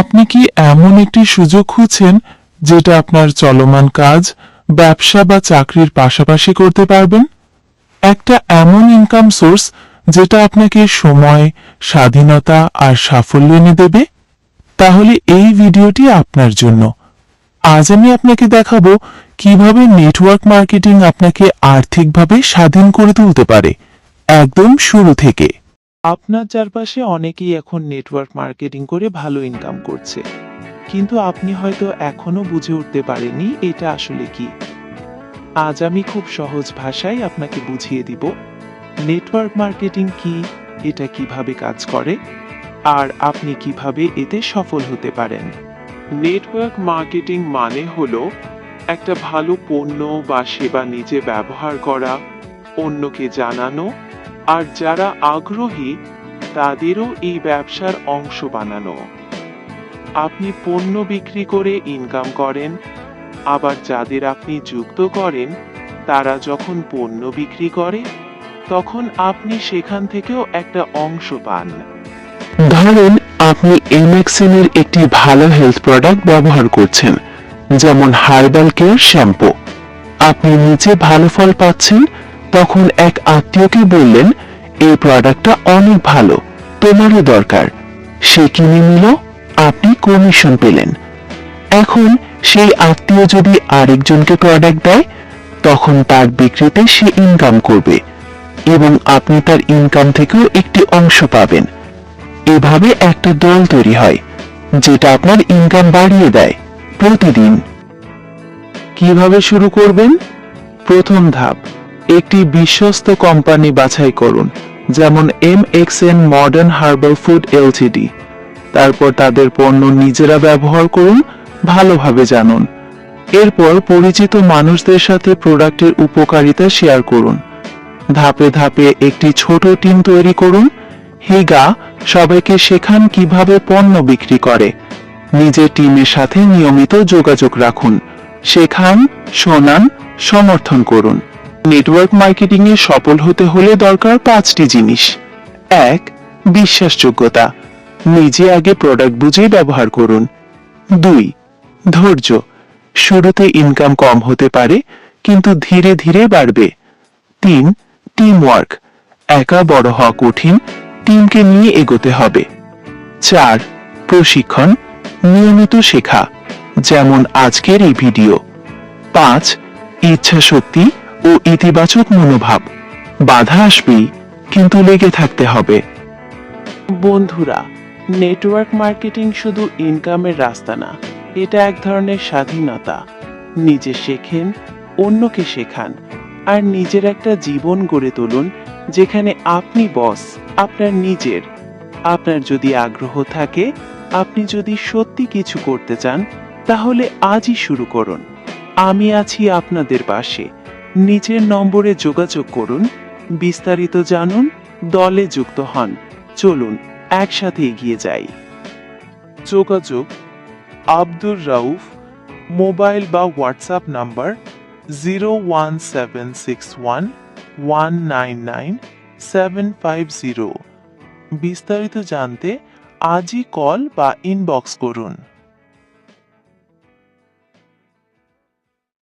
আপনি কি এমন একটি সুযোগ খুঁজছেন যেটা আপনার চলমান কাজ, ব্যবসা বা চাকরির পাশাপাশি করতে পারবেন? একটা এমন ইনকাম সোর্স যেটা আপনাকে সময়, স্বাধীনতা আর সাফল্য এনে দেবে? তাহলে এই ভিডিওটি আপনার জন্য। আজ আমি আপনাকে দেখাবো কীভাবে নেটওয়ার্ক মার্কেটিং আপনাকে আর্থিকভাবে স্বাধীন করে তুলতে পারে। একদম শুরু থেকে। আপনার চারপাশে অনেকেই এখন নেটওয়ার্ক মার্কেটিং করে ভালো ইনকাম করছে। কিন্তু আপনি হয়তো এখনও বুঝে উঠতে পারেননি এটা আসলে কি। আজ আমি খুব সহজ ভাষায় আপনাকে বুঝিয়ে দিব নেটওয়ার্ক মার্কেটিং কি, এটা কীভাবে কাজ করে, আর আপনি কীভাবে এতে সফল হতে পারেন। নেটওয়ার্ক মার্কেটিং মানে হলো একটা ভালো পণ্য বা সেবা নিজে ব্যবহার করা, অন্যকে জানানো আর যারা আগ্রহী, তাদেরও এই ব্যবসার অংশ বানানো। আপনি পণ্য বিক্রি করে ইনকাম করেন, আবার যাদের আপনি যুক্ত করেন, তারা যখন পণ্য বিক্রি করে, তখন আপনি সেখান থেকেও একটা অংশ পান। ধরেন, আপনি এমএক্সএন এর একটি ভালো হেলথ প্রোডাক্ট ব্যবহার করছেন, যেমন হার্বাল কেয়ার শ্যাম্পু আপনি নিচে ভালো ফল পাচ্ছেন, তখন এক আত্মীয়কে বললেন এই প্রোডাক্টটা অনেক ভালো তোমারও দরকার। সে কিনে নিল, আপনি কমিশন পেলেন। এখন সেই আত্মীয় যদি আরেকজনকে প্রোডাক্ট দেয়, তখন তার বিক্রিতে সে ইনকাম করবে এবং আপনি তার ইনকাম থেকেও একটি অংশ পাবেন। এভাবে একটা দল তৈরি হয়, যেটা আপনার ইনকাম বাড়িয়ে দেয় প্রতিদিন। কীভাবে শুরু করবেন? প্রথম ধাপ, একটি বিশ্বস্ত কোম্পানি বাছাই করুন। যেমন M X N modern herbal food LTD তারপর তাদের পণ্য নিজেরা ব্যবহার করুন, ভালোভাবে জানুন। এরপর পরিচিত মানুষদের সাথে প্রোডাক্টের উপকারিতা শেয়ার করুন। ধাপে ধাপে একটি ছোট টিম তৈরি করুন। হিগা সবাইকে শেখান কীভাবে পণ্য বিক্রি করে। নিজের টিমের সাথে নিয়মিত যোগাযোগ রাখুন। শেখান, শোনান, সমর্থন করুন। নেটওয়ার্ক মার্কেটিং এ সফল হতে হলে দরকার পাঁচটি জিনিস। এক, বিশ্বাসযোগ্যতা। নিজে আগে প্রোডাক্ট বুঝে ব্যবহার করুন। দুই, ধৈর্য। শুরুতে ইনকাম কম হতে পারে, কিন্তু ধীরে ধীরে বাড়বে। তিন টিম ওয়ার্ক একা বড় হওয়া কঠিন টিমকে নিয়ে এগোতে হবে। চার, প্রশিক্ষণ। নিয়মিত শেখা, যেমন আজকের এই ভিডিও পাঁচ ইচ্ছা শক্তি ও ইতিবাচক মনোভাব। বাধা আসবেই কিন্তু লেগে থাকতে হবে। বন্ধুরা নেটওয়ার্ক মার্কেটিং শুধু ইনকামের রাস্তা না, এটা এক ধরনের স্বাধীনতা। নিজে শেখেন, অন্যকে শেখান, আর নিজের একটা জীবন গড়ে তুলুন, যেখানে আপনি বস আপনার নিজের। আপনার যদি আগ্রহ থাকে, আপনি যদি সত্যি কিছু করতে চান, তাহলে আজই শুরু করুন। আমি আছি আপনাদের পাশে। নিচের নম্বরে যোগাযোগ করুন, বিস্তারিত জানুন, দলে যুক্ত হন। চলুন, একসাথে এগিয়ে যাই। যোগাযোগ আব্দুর রাউফ, মোবাইল বা WhatsApp number zero one seven six one one nine nine, seven five zero. বিস্তারিত জানতে আজই কল বা ইনবক্স করুন।